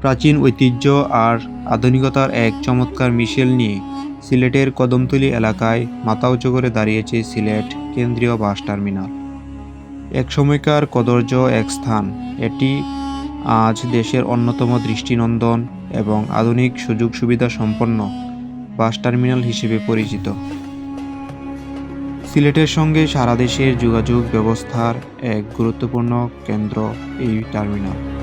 প্রাচীন ঐতিহ্য আর আধুনিকতার এক চমৎকার মিশেল নিয়ে সিলেটের কদমতলী এলাকায় মাথা উঁচু করে দাঁড়িয়েছে সিলেট কেন্দ্রীয় বাস টার্মিনাল। এক সময়কার কদর্য এক স্থান। এটি আজ দেশের অন্যতম দৃষ্টিনন্দন এবং আধুনিক সুযোগ সুবিধা সম্পন্ন বাস টার্মিনাল হিসেবে পরিচিত। সিলেটের সঙ্গে সারা দেশের যোগাযোগ ব্যবস্থার এক গুরুত্বপূর্ণ কেন্দ্র এই টার্মিনাল।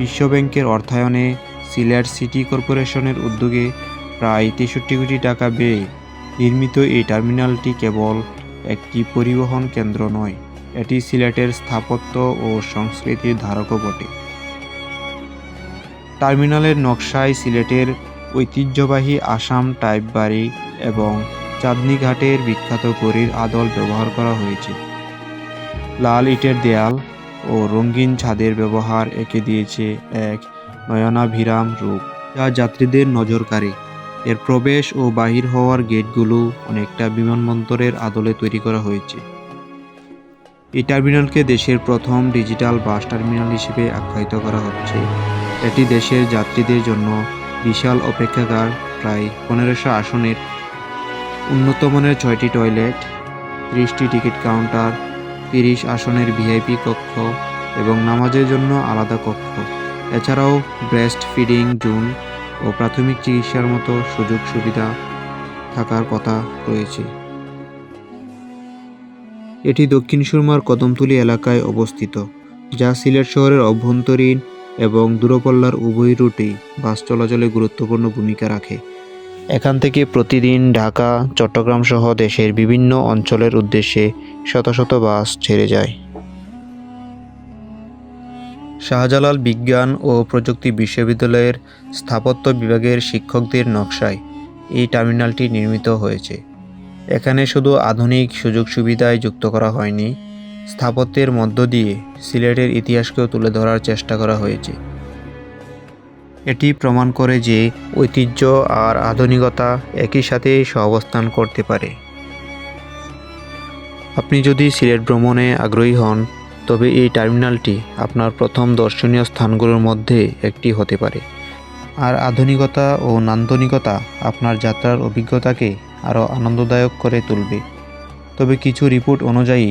বিশ্বব্যাংকের অর্থায়নে সিলেট সিটি কর্পোরেশনের উদ্যোগে প্রায় তেষট্টি কোটি টাকা ব্যয়ে নির্মিত এই টার্মিনালটি কেবল একটি পরিবহন কেন্দ্র নয়, এটি সিলেটের স্থাপত্য ও সংস্কৃতির ধারকও বটে। টার্মিনালের নকশায় সিলেটের ঐতিহ্যবাহী আসাম টাইপ বাড়ি এবং চাঁদনি ঘাটের বিখ্যাত গড়ির আদল ব্যবহার করা হয়েছে। লাল ইটের দেয়াল ও রঙিন ছাদের ব্যবহার এঁকে দিয়েছে এক নয়নাভিরাম রূপ, যা যাত্রীদের নজর কাড়ে। এর প্রবেশ ও বাহির হওয়ার গেটগুলো অনেকটা বিমানবন্দরের আদলে তৈরি করা হয়েছে। এই টার্মিনালকে দেশের প্রথম ডিজিটাল বাস টার্মিনাল হিসেবে আখ্যায়িত করা হচ্ছে। এটি দেশের যাত্রীদের জন্য বিশাল অপেক্ষাগার, প্রায় পনেরোশো আসনের উন্নত মানের ছয়টি টয়লেট, ত্রিশটি টিকিট কাউন্টার তিরিশ আসনের ভিআইপি কক্ষ এবং নামাজের জন্য আলাদা কক্ষ। এছাড়াও ব্রেস্ট ফিডিং জোন ও প্রাথমিক চিকিৎসার মতো সুযোগ সুবিধা থাকার কথা রয়েছে। এটি দক্ষিণ সুরমার কদমতলী এলাকায় অবস্থিত, যা সিলেট শহরের অভ্যন্তরীণ এবং দূরপল্লার উভয় রুটেই বাস চলাচলে গুরুত্বপূর্ণ ভূমিকা রাখে। এখান থেকে প্রতিদিন ঢাকা, চট্টগ্রাম সহ দেশের বিভিন্ন অঞ্চলের উদ্দেশ্যে শত শত বাস ছেড়ে যায়। শাহজালাল বিজ্ঞান ও প্রযুক্তি বিশ্ববিদ্যালয়ের স্থাপত্য বিভাগের শিক্ষকদের নকশায় এই টার্মিনালটি নির্মিত হয়েছে। এখানে শুধু আধুনিক সুযোগ সুবিধায় যুক্ত করা হয়নি, স্থাপত্যের মধ্য দিয়ে সিলেটের ইতিহাসকেও তুলে ধরার চেষ্টা করা হয়েছে। এটি প্রমাণ করে যে ঐতিহ্য আর আধুনিকতা একই সাথে সহাবস্থান করতে পারে। আপনি যদি সিলেট ভ্রমণে আগ্রহী হন, তবে এই টার্মিনালটি আপনার প্রথম দর্শনীয় স্থানগুলোর মধ্যে একটি হতে পারে। আর আধুনিকতা ও নান্দনিকতা আপনার যাত্রার অভিজ্ঞতাকে আরও আনন্দদায়ক করে তুলবে। তবে কিছু রিপোর্ট অনুযায়ী,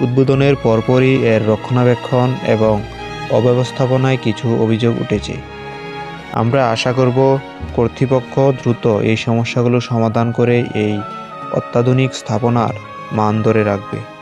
উদ্বোধনের পরপরই এর রক্ষণাবেক্ষণ এবং অব্যবস্থাপনায় কিছু অভিযোগ উঠেছে। আমরা আশা করব কর্তৃপক্ষ দ্রুত এই সমস্যাগুলো সমাধান করে এই অত্যাধুনিক স্থাপনার মান ধরে রাখবে।